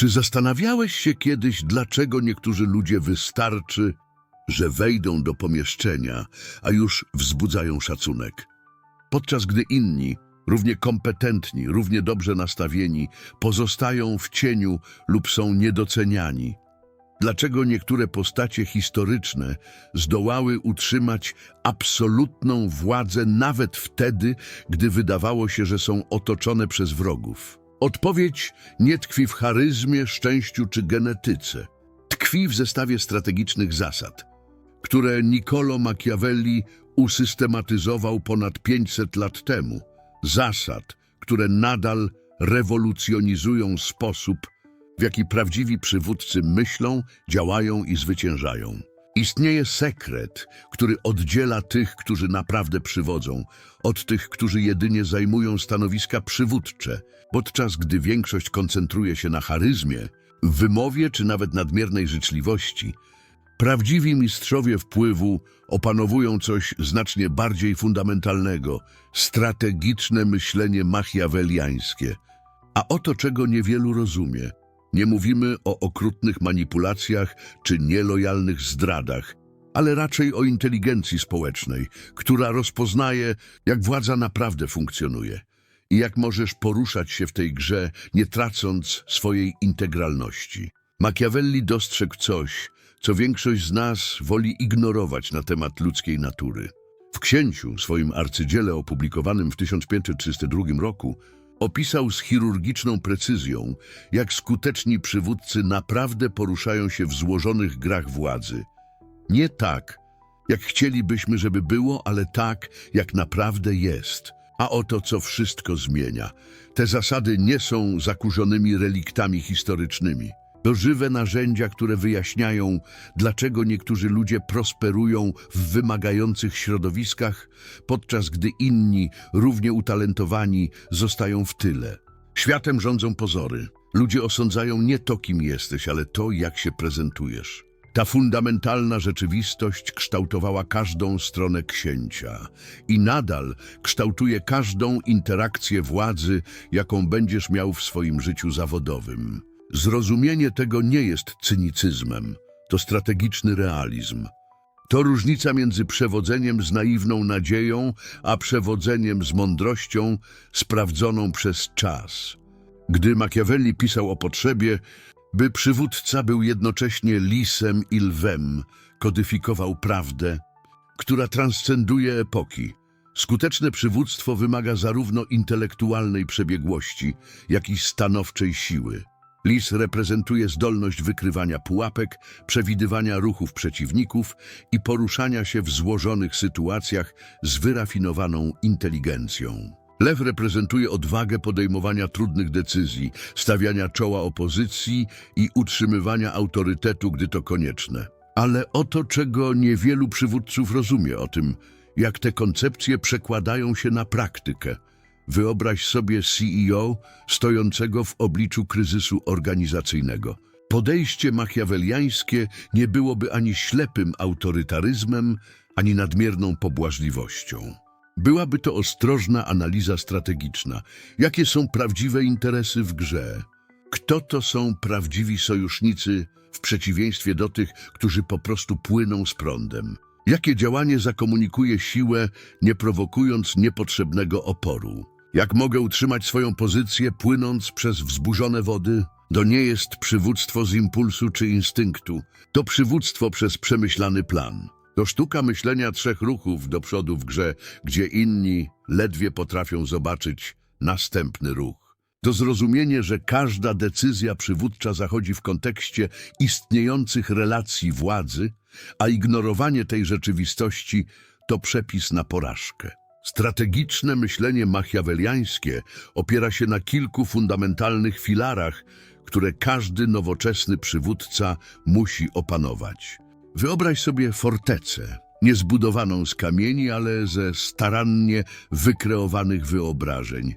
Czy zastanawiałeś się kiedyś, dlaczego niektórzy ludzie wystarczy, że wejdą do pomieszczenia, a już wzbudzają szacunek? Podczas gdy inni, równie kompetentni, równie dobrze nastawieni, pozostają w cieniu lub są niedoceniani. Dlaczego niektóre postacie historyczne zdołały utrzymać absolutną władzę nawet wtedy, gdy wydawało się, że są otoczone przez wrogów? Odpowiedź nie tkwi w charyzmie, szczęściu czy genetyce. Tkwi w zestawie strategicznych zasad, które Niccolo Machiavelli usystematyzował ponad 500 lat temu. Zasad, które nadal rewolucjonizują sposób, w jaki prawdziwi przywódcy myślą, działają i zwyciężają. Istnieje sekret, który oddziela tych, którzy naprawdę przywodzą, od tych, którzy jedynie zajmują stanowiska przywódcze, podczas gdy większość koncentruje się na charyzmie, wymowie czy nawet nadmiernej życzliwości. Prawdziwi mistrzowie wpływu opanowują coś znacznie bardziej fundamentalnego strategiczne myślenie machiaweliańskie. A oto czego niewielu rozumie. Nie mówimy o okrutnych manipulacjach czy nielojalnych zdradach, ale raczej o inteligencji społecznej, która rozpoznaje, jak władza naprawdę funkcjonuje i jak możesz poruszać się w tej grze, nie tracąc swojej integralności. Machiavelli dostrzegł coś, co większość z nas woli ignorować na temat ludzkiej natury. W księciu, swoim arcydziele opublikowanym w 1532 roku, opisał z chirurgiczną precyzją, jak skuteczni przywódcy naprawdę poruszają się w złożonych grach władzy. Nie tak, jak chcielibyśmy, żeby było, ale tak, jak naprawdę jest. A oto co wszystko zmienia. Te zasady nie są zakurzonymi reliktami historycznymi. To żywe narzędzia, które wyjaśniają, dlaczego niektórzy ludzie prosperują w wymagających środowiskach, podczas gdy inni, równie utalentowani, zostają w tyle. Światem rządzą pozory. Ludzie osądzają nie to, kim jesteś, ale to, jak się prezentujesz. Ta fundamentalna rzeczywistość kształtowała każdą stronę księcia i nadal kształtuje każdą interakcję władzy, jaką będziesz miał w swoim życiu zawodowym. Zrozumienie tego nie jest cynicyzmem, to strategiczny realizm. To różnica między przewodzeniem z naiwną nadzieją, a przewodzeniem z mądrością sprawdzoną przez czas. Gdy Machiavelli pisał o potrzebie, by przywódca był jednocześnie lisem i lwem, kodyfikował prawdę, która transcenduje epoki. Skuteczne przywództwo wymaga zarówno intelektualnej przebiegłości, jak i stanowczej siły. Lis reprezentuje zdolność wykrywania pułapek, przewidywania ruchów przeciwników i poruszania się w złożonych sytuacjach z wyrafinowaną inteligencją. Lew reprezentuje odwagę podejmowania trudnych decyzji, stawiania czoła opozycji i utrzymywania autorytetu, gdy to konieczne. Ale oto czego niewielu przywódców rozumie o tym, jak te koncepcje przekładają się na praktykę. Wyobraź sobie CEO stojącego w obliczu kryzysu organizacyjnego. Podejście machiaweliańskie nie byłoby ani ślepym autorytaryzmem, ani nadmierną pobłażliwością. Byłaby to ostrożna analiza strategiczna. Jakie są prawdziwe interesy w grze? Kto to są prawdziwi sojusznicy w przeciwieństwie do tych, którzy po prostu płyną z prądem? Jakie działanie zakomunikuje siłę, nie prowokując niepotrzebnego oporu? Jak mogę utrzymać swoją pozycję, płynąc przez wzburzone wody? To nie jest przywództwo z impulsu czy instynktu. To przywództwo przez przemyślany plan. To sztuka myślenia trzech ruchów do przodu w grze, gdzie inni ledwie potrafią zobaczyć następny ruch. To zrozumienie, że każda decyzja przywódcza zachodzi w kontekście istniejących relacji władzy, a ignorowanie tej rzeczywistości to przepis na porażkę. Strategiczne myślenie machiaweliańskie opiera się na kilku fundamentalnych filarach, które każdy nowoczesny przywódca musi opanować. Wyobraź sobie fortecę, nie zbudowaną z kamieni, ale ze starannie wykreowanych wyobrażeń.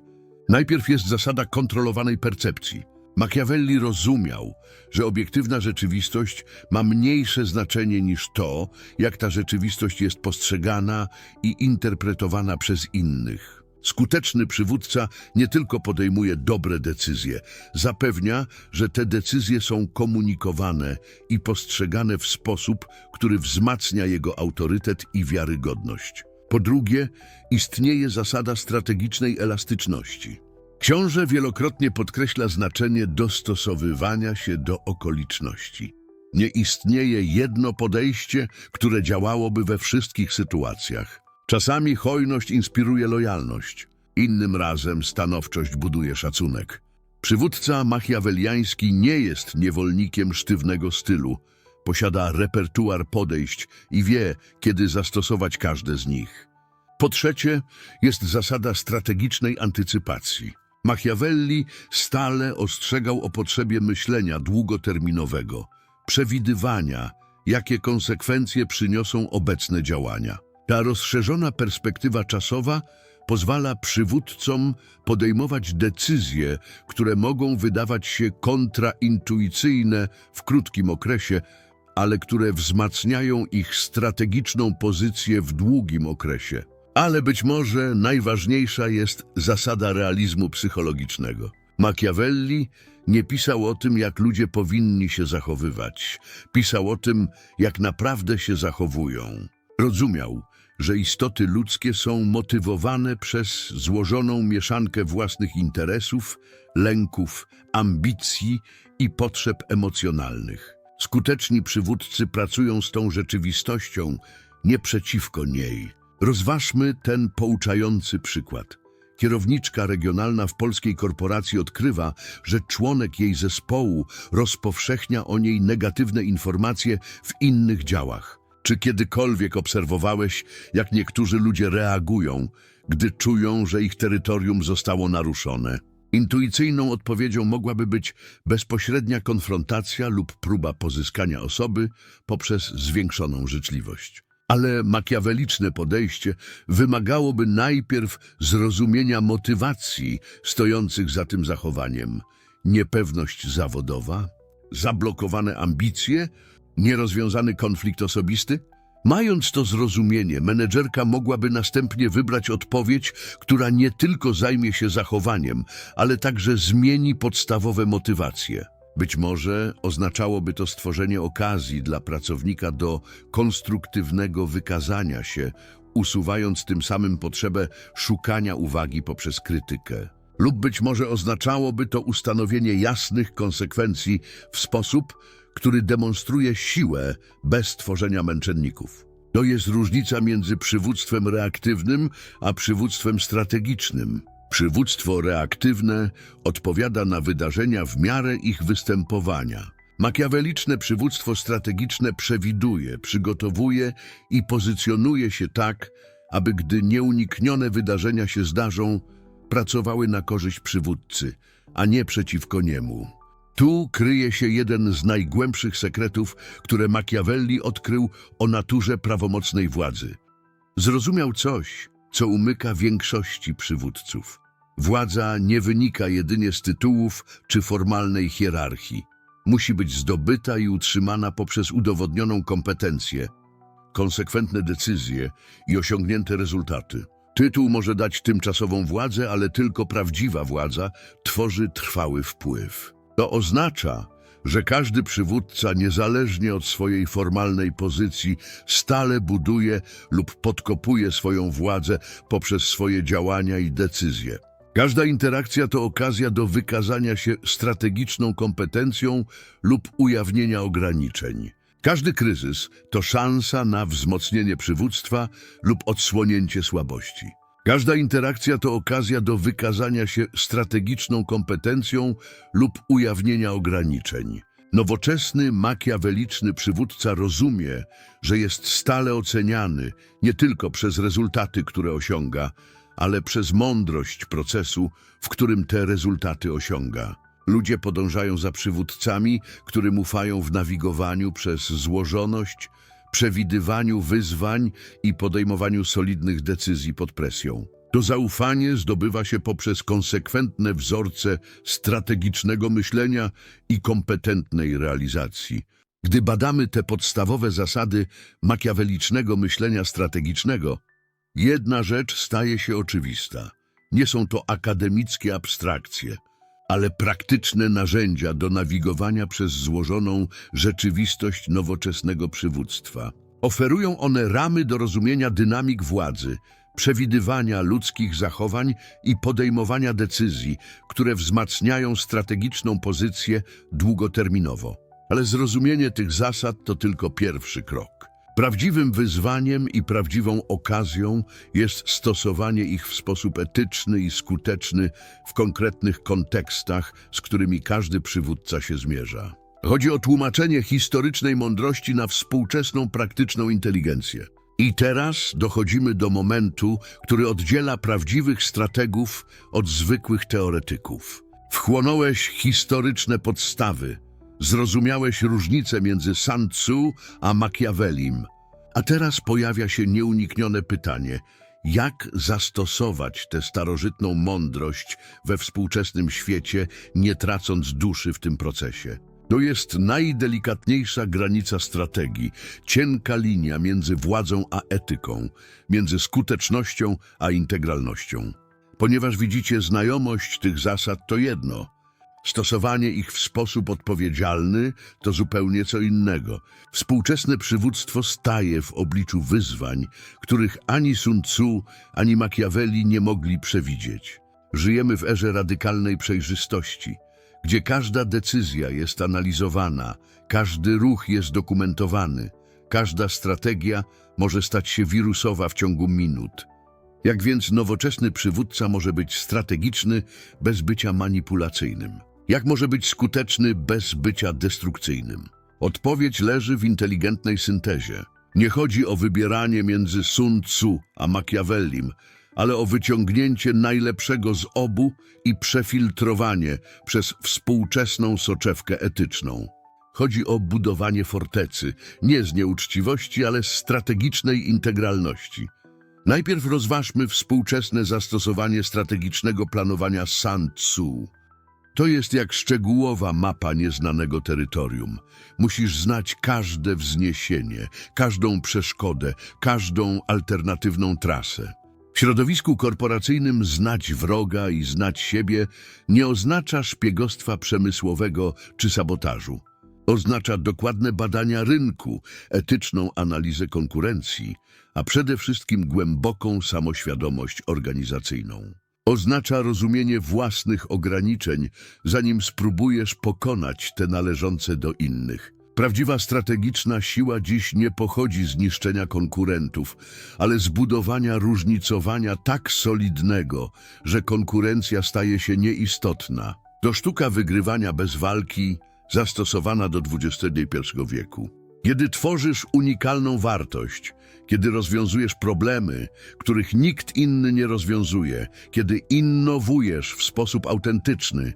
Najpierw jest zasada kontrolowanej percepcji. Machiavelli rozumiał, że obiektywna rzeczywistość ma mniejsze znaczenie niż to, jak ta rzeczywistość jest postrzegana i interpretowana przez innych. Skuteczny przywódca nie tylko podejmuje dobre decyzje, zapewnia, że te decyzje są komunikowane i postrzegane w sposób, który wzmacnia jego autorytet i wiarygodność. Po drugie, istnieje zasada strategicznej elastyczności. Książę wielokrotnie podkreśla znaczenie dostosowywania się do okoliczności. Nie istnieje jedno podejście, które działałoby we wszystkich sytuacjach. Czasami hojność inspiruje lojalność, innym razem stanowczość buduje szacunek. Przywódca machiaweliański nie jest niewolnikiem sztywnego stylu, posiada repertuar podejść i wie, kiedy zastosować każde z nich. Po trzecie, jest zasada strategicznej antycypacji. Machiavelli stale ostrzegał o potrzebie myślenia długoterminowego, przewidywania, jakie konsekwencje przyniosą obecne działania. Ta rozszerzona perspektywa czasowa pozwala przywódcom podejmować decyzje, które mogą wydawać się kontraintuicyjne w krótkim okresie, ale które wzmacniają ich strategiczną pozycję w długim okresie. Ale być może najważniejsza jest zasada realizmu psychologicznego. Machiavelli nie pisał o tym, jak ludzie powinni się zachowywać. Pisał o tym, jak naprawdę się zachowują. Rozumiał, że istoty ludzkie są motywowane przez złożoną mieszankę własnych interesów, lęków, ambicji i potrzeb emocjonalnych. Skuteczni przywódcy pracują z tą rzeczywistością, nie przeciwko niej. Rozważmy ten pouczający przykład. Kierowniczka regionalna w polskiej korporacji odkrywa, że członek jej zespołu rozpowszechnia o niej negatywne informacje w innych działach. Czy kiedykolwiek obserwowałeś, jak niektórzy ludzie reagują, gdy czują, że ich terytorium zostało naruszone? Intuicyjną odpowiedzią mogłaby być bezpośrednia konfrontacja lub próba pozyskania osoby poprzez zwiększoną życzliwość. Ale makiaweliczne podejście wymagałoby najpierw zrozumienia motywacji stojących za tym zachowaniem. Niepewność zawodowa, zablokowane ambicje, nierozwiązany konflikt osobisty? Mając to zrozumienie, menedżerka mogłaby następnie wybrać odpowiedź, która nie tylko zajmie się zachowaniem, ale także zmieni podstawowe motywacje. Być może oznaczałoby to stworzenie okazji dla pracownika do konstruktywnego wykazania się, usuwając tym samym potrzebę szukania uwagi poprzez krytykę. Lub być może oznaczałoby to ustanowienie jasnych konsekwencji w sposób, który demonstruje siłę bez tworzenia męczenników. To jest różnica między przywództwem reaktywnym a przywództwem strategicznym. Przywództwo reaktywne odpowiada na wydarzenia w miarę ich występowania. Makiaweliczne przywództwo strategiczne przewiduje, przygotowuje i pozycjonuje się tak, aby gdy nieuniknione wydarzenia się zdarzą, pracowały na korzyść przywódcy, a nie przeciwko niemu. Tu kryje się jeden z najgłębszych sekretów, które Machiavelli odkrył o naturze prawomocnej władzy. Zrozumiał coś, co umyka większości przywódców. Władza nie wynika jedynie z tytułów czy formalnej hierarchii. Musi być zdobyta i utrzymana poprzez udowodnioną kompetencję, konsekwentne decyzje i osiągnięte rezultaty. Tytuł może dać tymczasową władzę, ale tylko prawdziwa władza tworzy trwały wpływ. To oznacza, że każdy przywódca, niezależnie od swojej formalnej pozycji, stale buduje lub podkopuje swoją władzę poprzez swoje działania i decyzje. Każda interakcja to okazja do wykazania się strategiczną kompetencją lub ujawnienia ograniczeń. Każdy kryzys to szansa na wzmocnienie przywództwa lub odsłonięcie słabości. Każda interakcja to okazja do wykazania się strategiczną kompetencją lub ujawnienia ograniczeń. Nowoczesny, makiaweliczny przywódca rozumie, że jest stale oceniany nie tylko przez rezultaty, które osiąga, ale przez mądrość procesu, w którym te rezultaty osiąga. Ludzie podążają za przywódcami, którym ufają w nawigowaniu przez złożoność, przewidywaniu wyzwań i podejmowaniu solidnych decyzji pod presją. To zaufanie zdobywa się poprzez konsekwentne wzorce strategicznego myślenia i kompetentnej realizacji. Gdy badamy te podstawowe zasady makiawelicznego myślenia strategicznego, jedna rzecz staje się oczywista. Nie są to akademickie abstrakcje, ale praktyczne narzędzia do nawigowania przez złożoną rzeczywistość nowoczesnego przywództwa. Oferują one ramy do rozumienia dynamik władzy, przewidywania ludzkich zachowań i podejmowania decyzji, które wzmacniają strategiczną pozycję długoterminowo. Ale zrozumienie tych zasad to tylko pierwszy krok. Prawdziwym wyzwaniem i prawdziwą okazją jest stosowanie ich w sposób etyczny i skuteczny w konkretnych kontekstach, z którymi każdy przywódca się zmierza. Chodzi o tłumaczenie historycznej mądrości na współczesną praktyczną inteligencję. I teraz dochodzimy do momentu, który oddziela prawdziwych strategów od zwykłych teoretyków. Wchłonąłeś historyczne podstawy, zrozumiałeś różnicę między Sun Tzu a Machiavellim. A teraz pojawia się nieuniknione pytanie, jak zastosować tę starożytną mądrość we współczesnym świecie, nie tracąc duszy w tym procesie? To jest najdelikatniejsza granica strategii, cienka linia między władzą a etyką, między skutecznością a integralnością. Ponieważ widzicie, znajomość tych zasad to jedno, stosowanie ich w sposób odpowiedzialny to zupełnie co innego. Współczesne przywództwo staje w obliczu wyzwań, których ani Sun Tzu, ani Machiavelli nie mogli przewidzieć. Żyjemy w erze radykalnej przejrzystości, gdzie każda decyzja jest analizowana, każdy ruch jest dokumentowany, każda strategia może stać się wirusowa w ciągu minut. Jak więc nowoczesny przywódca może być strategiczny bez bycia manipulacyjnym? Jak może być skuteczny bez bycia destrukcyjnym? Odpowiedź leży w inteligentnej syntezie. Nie chodzi o wybieranie między Sun Tzu a Machiavellim, ale o wyciągnięcie najlepszego z obu i przefiltrowanie przez współczesną soczewkę etyczną. Chodzi o budowanie fortecy, nie z nieuczciwości, ale z strategicznej integralności. Najpierw rozważmy współczesne zastosowanie strategicznego planowania Sun Tzu. To jest jak szczegółowa mapa nieznanego terytorium. Musisz znać każde wzniesienie, każdą przeszkodę, każdą alternatywną trasę. W środowisku korporacyjnym znać wroga i znać siebie nie oznacza szpiegostwa przemysłowego czy sabotażu. Oznacza dokładne badania rynku, etyczną analizę konkurencji, a przede wszystkim głęboką samoświadomość organizacyjną. Oznacza rozumienie własnych ograniczeń, zanim spróbujesz pokonać te należące do innych. Prawdziwa strategiczna siła dziś nie pochodzi z niszczenia konkurentów, ale z budowania różnicowania tak solidnego, że konkurencja staje się nieistotna. To sztuka wygrywania bez walki, zastosowana do XXI wieku. Kiedy tworzysz unikalną wartość, kiedy rozwiązujesz problemy, których nikt inny nie rozwiązuje, kiedy innowujesz w sposób autentyczny,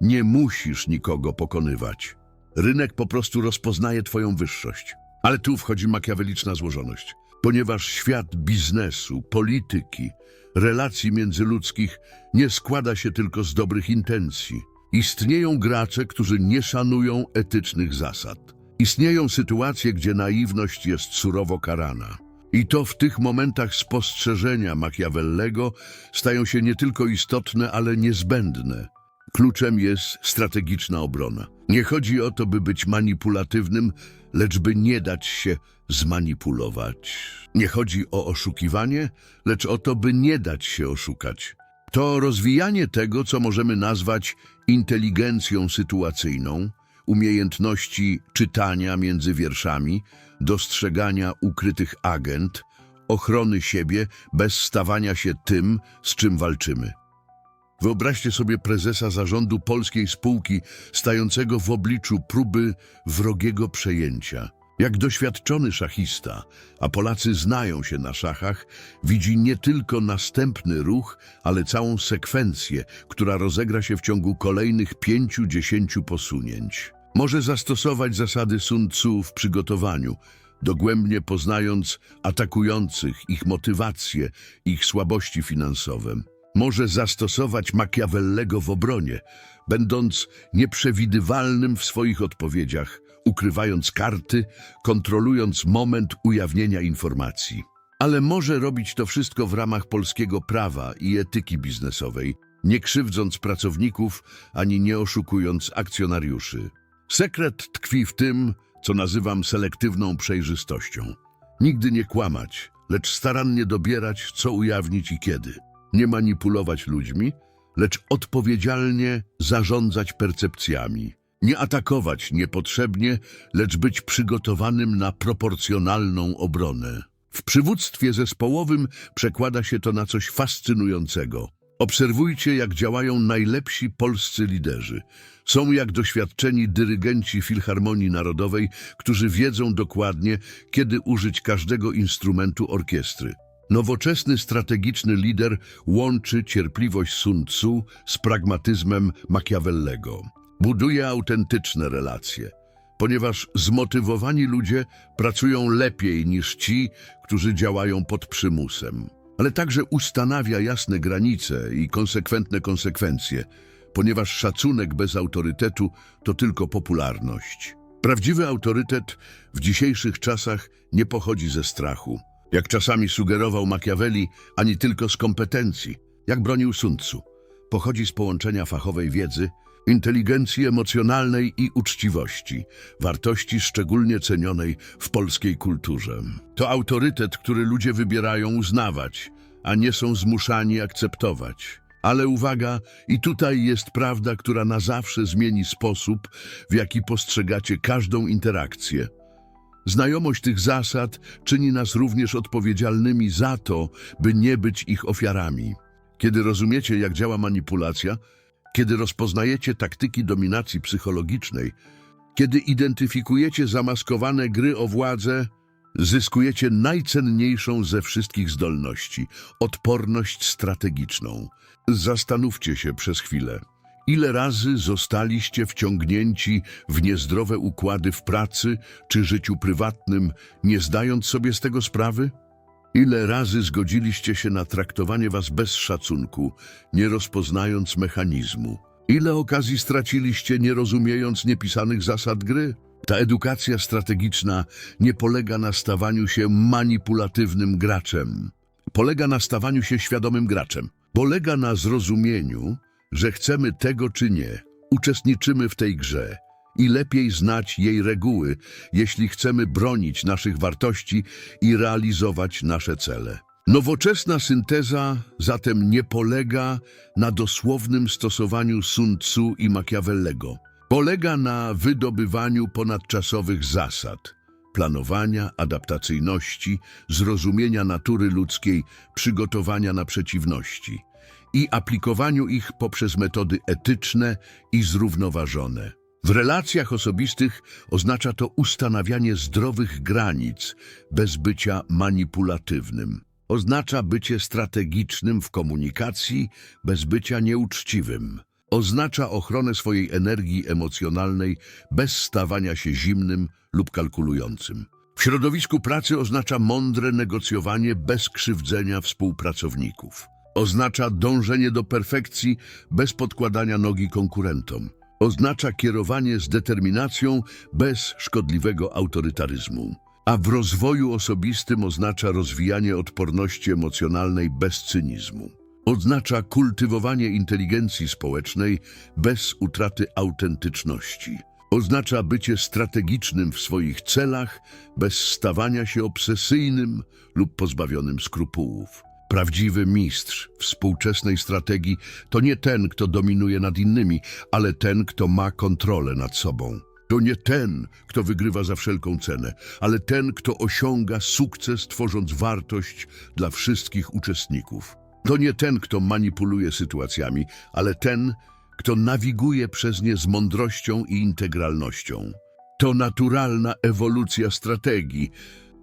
nie musisz nikogo pokonywać. Rynek po prostu rozpoznaje Twoją wyższość. Ale tu wchodzi makiaweliczna złożoność. Ponieważ świat biznesu, polityki, relacji międzyludzkich nie składa się tylko z dobrych intencji. Istnieją gracze, którzy nie szanują etycznych zasad. Istnieją sytuacje, gdzie naiwność jest surowo karana. I to w tych momentach spostrzeżenia Machiavellego stają się nie tylko istotne, ale niezbędne. Kluczem jest strategiczna obrona. Nie chodzi o to, by być manipulatywnym, lecz by nie dać się zmanipulować. Nie chodzi o oszukiwanie, lecz o to, by nie dać się oszukać. To rozwijanie tego, co możemy nazwać inteligencją sytuacyjną, umiejętności czytania między wierszami, dostrzegania ukrytych agent, ochrony siebie bez stawania się tym, z czym walczymy. Wyobraźcie sobie prezesa zarządu polskiej spółki stającego w obliczu próby wrogiego przejęcia. Jak doświadczony szachista, a Polacy znają się na szachach, widzi nie tylko następny ruch, ale całą sekwencję, która rozegra się w ciągu kolejnych pięciu, dziesięciu posunięć. Może zastosować zasady Sun Tzu w przygotowaniu, dogłębnie poznając atakujących, ich motywacje, ich słabości finansowe. Może zastosować Machiavellego w obronie, będąc nieprzewidywalnym w swoich odpowiedziach, ukrywając karty, kontrolując moment ujawnienia informacji. ale może robić to wszystko w ramach polskiego prawa i etyki biznesowej, nie krzywdząc pracowników ani nie oszukując akcjonariuszy. Sekret tkwi w tym, co nazywam selektywną przejrzystością. Nigdy nie kłamać, lecz starannie dobierać, co ujawnić i kiedy. Nie manipulować ludźmi, lecz odpowiedzialnie zarządzać percepcjami. Nie atakować niepotrzebnie, lecz być przygotowanym na proporcjonalną obronę. W przywództwie zespołowym przekłada się to na coś fascynującego. Obserwujcie, jak działają najlepsi polscy liderzy. Są jak doświadczeni dyrygenci Filharmonii Narodowej, którzy wiedzą dokładnie, kiedy użyć każdego instrumentu orkiestry. Nowoczesny strategiczny lider łączy cierpliwość Sun Tzu z pragmatyzmem Machiavellego. Buduje autentyczne relacje, ponieważ zmotywowani ludzie pracują lepiej niż ci, którzy działają pod przymusem. Ale także ustanawia jasne granice i konsekwentne konsekwencje, ponieważ szacunek bez autorytetu to tylko popularność. Prawdziwy autorytet w dzisiejszych czasach nie pochodzi ze strachu, jak czasami sugerował Machiavelli, ani tylko z kompetencji, jak bronił Sun Tzu. Pochodzi z połączenia fachowej wiedzy, inteligencji emocjonalnej i uczciwości, wartości szczególnie cenionej w polskiej kulturze. To autorytet, który ludzie wybierają uznawać, a nie są zmuszani akceptować. Ale uwaga, i tutaj jest prawda, która na zawsze zmieni sposób, w jaki postrzegacie każdą interakcję. Znajomość tych zasad czyni nas również odpowiedzialnymi za to, by nie być ich ofiarami. Kiedy rozumiecie, jak działa manipulacja, kiedy rozpoznajecie taktyki dominacji psychologicznej, kiedy identyfikujecie zamaskowane gry o władzę, zyskujecie najcenniejszą ze wszystkich zdolności odporność strategiczną. Zastanówcie się przez chwilę. Ile razy zostaliście wciągnięci w niezdrowe układy w pracy czy życiu prywatnym, nie zdając sobie z tego sprawy? Ile razy zgodziliście się na traktowanie was bez szacunku, nie rozpoznając mechanizmu? Ile okazji straciliście, nie rozumiejąc niepisanych zasad gry? Ta edukacja strategiczna nie polega na stawaniu się manipulatywnym graczem. Polega na stawaniu się świadomym graczem. Polega na zrozumieniu, że chcemy tego czy nie. Uczestniczymy w tej grze i lepiej znać jej reguły, jeśli chcemy bronić naszych wartości i realizować nasze cele. Nowoczesna synteza zatem nie polega na dosłownym stosowaniu Sun Tzu i Machiavellego. Polega na wydobywaniu ponadczasowych zasad, planowania, adaptacyjności, zrozumienia natury ludzkiej, przygotowania na przeciwności i aplikowaniu ich poprzez metody etyczne i zrównoważone. W relacjach osobistych oznacza to ustanawianie zdrowych granic bez bycia manipulatywnym. Oznacza bycie strategicznym w komunikacji bez bycia nieuczciwym. Oznacza ochronę swojej energii emocjonalnej bez stawania się zimnym lub kalkulującym. W środowisku pracy oznacza mądre negocjowanie bez krzywdzenia współpracowników. Oznacza dążenie do perfekcji bez podkładania nogi konkurentom. Oznacza kierowanie z determinacją bez szkodliwego autorytaryzmu. A w rozwoju osobistym oznacza rozwijanie odporności emocjonalnej bez cynizmu. Oznacza kultywowanie inteligencji społecznej bez utraty autentyczności. Oznacza bycie strategicznym w swoich celach bez stawania się obsesyjnym lub pozbawionym skrupułów. Prawdziwy mistrz współczesnej strategii to nie ten, kto dominuje nad innymi, ale ten, kto ma kontrolę nad sobą. To nie ten, kto wygrywa za wszelką cenę, ale ten, kto osiąga sukces, tworząc wartość dla wszystkich uczestników. To nie ten, kto manipuluje sytuacjami, ale ten, kto nawiguje przez nie z mądrością i integralnością. To naturalna ewolucja strategii.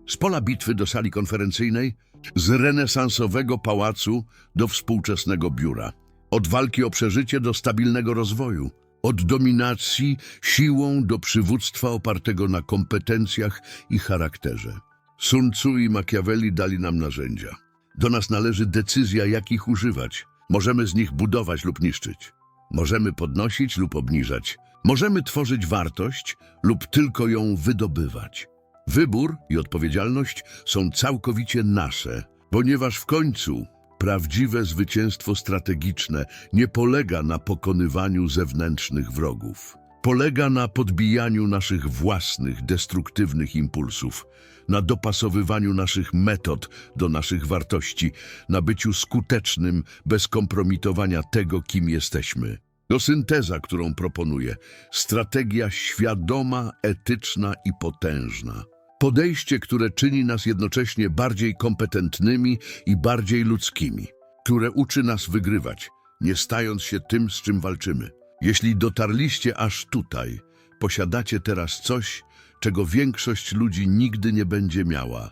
Z pola bitwy do sali konferencyjnej, z renesansowego pałacu do współczesnego biura. Od walki o przeżycie do stabilnego rozwoju. Od dominacji siłą do przywództwa opartego na kompetencjach i charakterze. Sun Tzu i Machiavelli dali nam narzędzia. Do nas należy decyzja, jak ich używać. Możemy z nich budować lub niszczyć. Możemy podnosić lub obniżać. Możemy tworzyć wartość lub tylko ją wydobywać. Wybór i odpowiedzialność są całkowicie nasze, ponieważ w końcu prawdziwe zwycięstwo strategiczne nie polega na pokonywaniu zewnętrznych wrogów. Polega na podbijaniu naszych własnych destruktywnych impulsów, na dopasowywaniu naszych metod do naszych wartości, na byciu skutecznym bez kompromitowania tego, kim jesteśmy. To synteza, którą proponuję. Strategia świadoma, etyczna i potężna. Podejście, które czyni nas jednocześnie bardziej kompetentnymi i bardziej ludzkimi, które uczy nas wygrywać, nie stając się tym, z czym walczymy. Jeśli dotarliście aż tutaj, posiadacie teraz coś, czego większość ludzi nigdy nie będzie miała.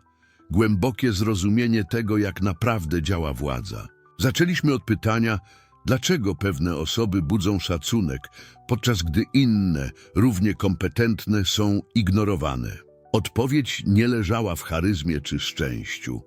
Głębokie zrozumienie tego, jak naprawdę działa władza. Zaczęliśmy od pytania, dlaczego pewne osoby budzą szacunek, podczas gdy inne, równie kompetentne, są ignorowane. Odpowiedź nie leżała w charyzmie czy szczęściu.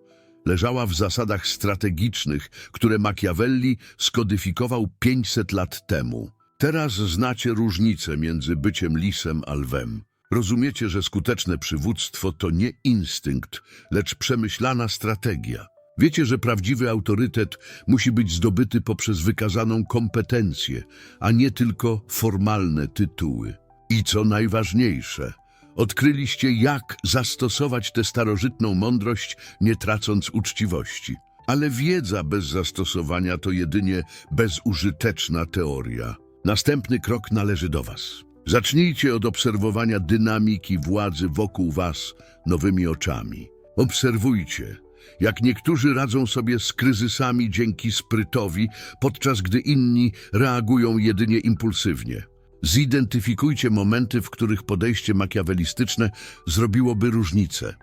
Leżała w zasadach strategicznych, które Machiavelli skodyfikował 500 lat temu. Teraz znacie różnicę między byciem lisem a lwem. Rozumiecie, że skuteczne przywództwo to nie instynkt, lecz przemyślana strategia. Wiecie, że prawdziwy autorytet musi być zdobyty poprzez wykazaną kompetencję, a nie tylko formalne tytuły. I co najważniejsze, odkryliście, jak zastosować tę starożytną mądrość, nie tracąc uczciwości. Ale wiedza bez zastosowania to jedynie bezużyteczna teoria. Następny krok należy do Was. Zacznijcie od obserwowania dynamiki władzy wokół Was nowymi oczami. Obserwujcie, jak niektórzy radzą sobie z kryzysami dzięki sprytowi, podczas gdy inni reagują jedynie impulsywnie. Zidentyfikujcie momenty, w których podejście makiawelistyczne zrobiłoby różnicę.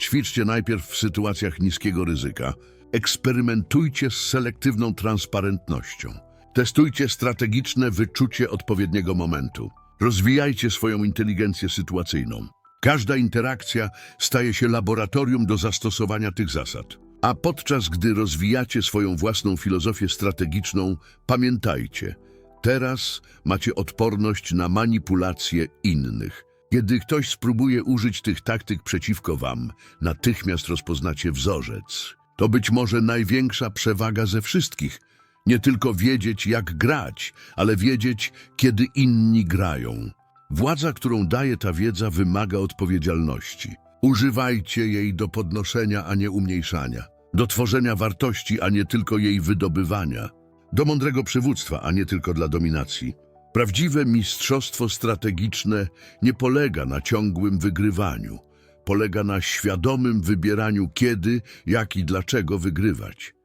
Ćwiczcie najpierw w sytuacjach niskiego ryzyka. Eksperymentujcie z selektywną transparentnością. Testujcie strategiczne wyczucie odpowiedniego momentu. Rozwijajcie swoją inteligencję sytuacyjną. Każda interakcja staje się laboratorium do zastosowania tych zasad. A podczas gdy rozwijacie swoją własną filozofię strategiczną, pamiętajcie, teraz macie odporność na manipulacje innych. Kiedy ktoś spróbuje użyć tych taktyk przeciwko wam, natychmiast rozpoznacie wzorzec. To być może największa przewaga ze wszystkich. Nie tylko wiedzieć, jak grać, ale wiedzieć, kiedy inni grają. Władza, którą daje ta wiedza, wymaga odpowiedzialności. Używajcie jej do podnoszenia, a nie umniejszania, do tworzenia wartości, a nie tylko jej wydobywania, do mądrego przywództwa, a nie tylko dla dominacji. Prawdziwe mistrzostwo strategiczne nie polega na ciągłym wygrywaniu, polega na świadomym wybieraniu kiedy, jak i dlaczego wygrywać.